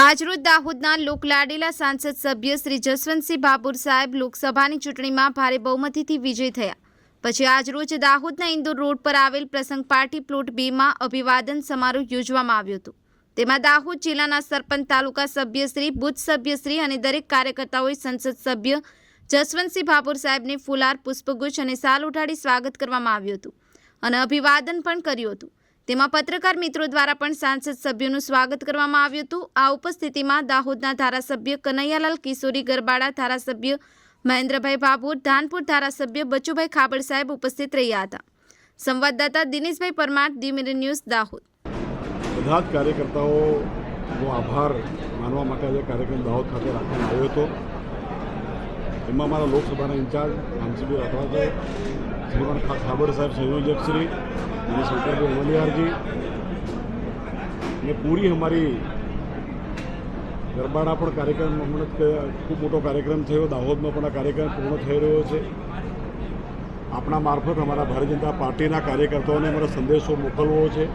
આજરોજ દાહોદના લોકલાડીલા સાંસદ સભ્ય શ્રી જસવંતસિંહ બાબુર સાહેબ લોકસભાની ચૂંટણીમાં ભારે બહુમતીથી વિજય થયા. પછી આજરોજ દાહોદના ઇન્દોર રોડ પર આવેલ પ્રસંગ પાર્ટી પ્લોટ બેમાં અભિવાદન સમારોહ યોજવામાં આવ્યો હતો. તેમાં દાહોદ જિલ્લાના સરપંચ, તાલુકા સભ્યશ્રી બુથ સભ્યશ્રી અને દરેક કાર્યકર્તાઓએ સંસદ સભ્ય જસવંતસિંહ ભાભોર સાહેબને ફુલાર, પુષ્પગુચ્છ અને સાલ ઉઠાડી સ્વાગત કરવામાં આવ્યું હતું અને અભિવાદન પણ કર્યું હતું. તેમાં પત્રકાર મિત્રો દ્વારા પણ સાંસદ સભ્યોનું સ્વાગત કરવામાં આવ્યું હતું. આ ઉપસ્થિતિમાં દાહોદના ધારાસભ્ય કનૈયાલાલ કિશોરી, ગરબાડા ધારાસભ્ય મહેન્દ્રભાઈ ભાભોર, ધાનપુર ધારાસભ્ય બચુભાઈ ખાબડ સાહેબ ઉપસ્થિત રહ્યા હતા. સંવાદદાતા Dineshbhai Parmar the mirror news, Dahod. બધા જ કાર્યકર્તાઓનો આભાર માનવા માટે આજે કાર્યક્રમ દાહોદ ખાતે રાખવામાં આવ્યો હતો. એમાં અમારા લોકસભાના ઇન્ચાર્જ રામસિંહભાઈ રાઠવા સાહેબ શ્રીમાન ખાબર સાહેબ સંયોજક શ્રી અને શંકરભાઈ અમલિયારજી ને પૂરી અમારી ગરબાડા પણ કાર્યક્રમ હમણાં ખૂબ મોટો કાર્યક્રમ થયો. દાહોદમાં પણ આ કાર્યક્રમ પૂર્ણ થઈ રહ્યો છે. આપણા મારફત અમારા ભારતીય જનતા પાર્ટીના કાર્યકર્તાઓને અમારો સંદેશો મોકલવો છે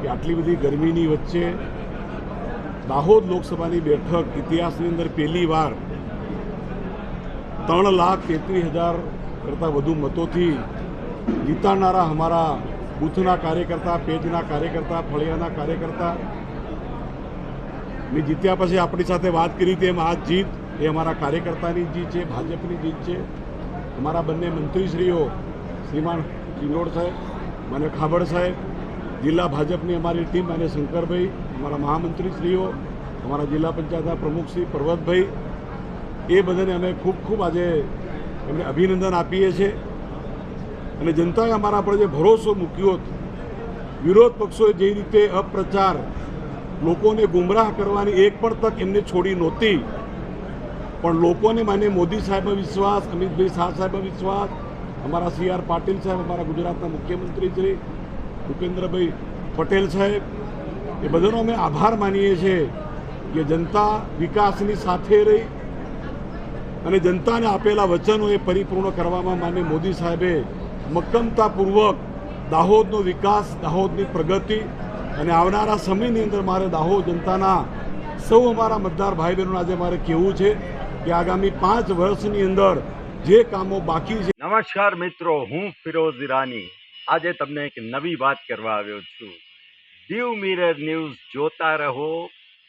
કે આટલી બધી ગરમીની વચ્ચે દાહોદ લોકસભાની બેઠક ઇતિહાસની અંદર પહેલી વાર ત્રણ લાખ તેત્રીસ હજાર કરતાં વધુ મતોથી જીતાડનારા અમારા બૂથના કાર્યકર્તા, પેજના કાર્યકર્તા, ફળિયાના કાર્યકર્તા. મેં જીત્યા પછી આપણી સાથે વાત કરી તેમ આ જીત એ અમારા કાર્યકર્તાની જીત છે, ભાજપની જીત છે. અમારા બંને મંત્રીશ્રીઓ, શ્રીમાન ચિંગોડ સાહેબ મને ખાબડ સાહેબ, જિલ્લા ભાજપની અમારી ટીમ અને શંકરભાઈ, અમારા મહામંત્રીશ્રીઓ, અમારા જિલ્લા પંચાયતના પ્રમુખ શ્રી પર્વતભાઈ એ બધાને અમે ખૂબ ખૂબ આજે એમને અભિનંદન આપીએ છીએ. અને જનતાએ અમારા પર જે ભરોસો મૂક્યો હતો, વિરોધ પક્ષોએ જે રીતે અપ્રચાર લોકોને ગુમરાહ કરવાની એક પણ તક એમને છોડી નહોતી. પણ લોકોને માન્ય મોદી સાહેબનો વિશ્વાસ, અમિતભાઈ શાહ સાહેબનો વિશ્વાસ, અમારા સી આર પાટીલ સાહેબ, અમારા ગુજરાતના મુખ્યમંત્રી શ્રી ભૂપેન્દ્રભાઈ પટેલ સાહેબ, એ બધાનો અમે આભાર માનીએ છીએ કે જનતા વિકાસની સાથે રહી અને જનતાને આપેલા વચનો એ પરિપૂર્ણ કરવામાં માન્ય મોદી સાહેબે મક્કમતાપૂર્વક દાહોદનો વિકાસ, દાહોદની પ્રગતિ અને આવનારા સમયની અંદર મારે દાહોદ જનતાના સૌ અમારા મતદાર ભાઈ બહેનોને આજે મારે કહેવું છે કે આગામી પાંચ વર્ષની અંદર જે કામો બાકી છે નમસ્કાર મિત્રો, હું ફિરોઝ ઈરાની. આજે તમને એક નવી વાત કરવા આવ્યો છું. દીવ મિરર ન્યૂઝ જોતા રહો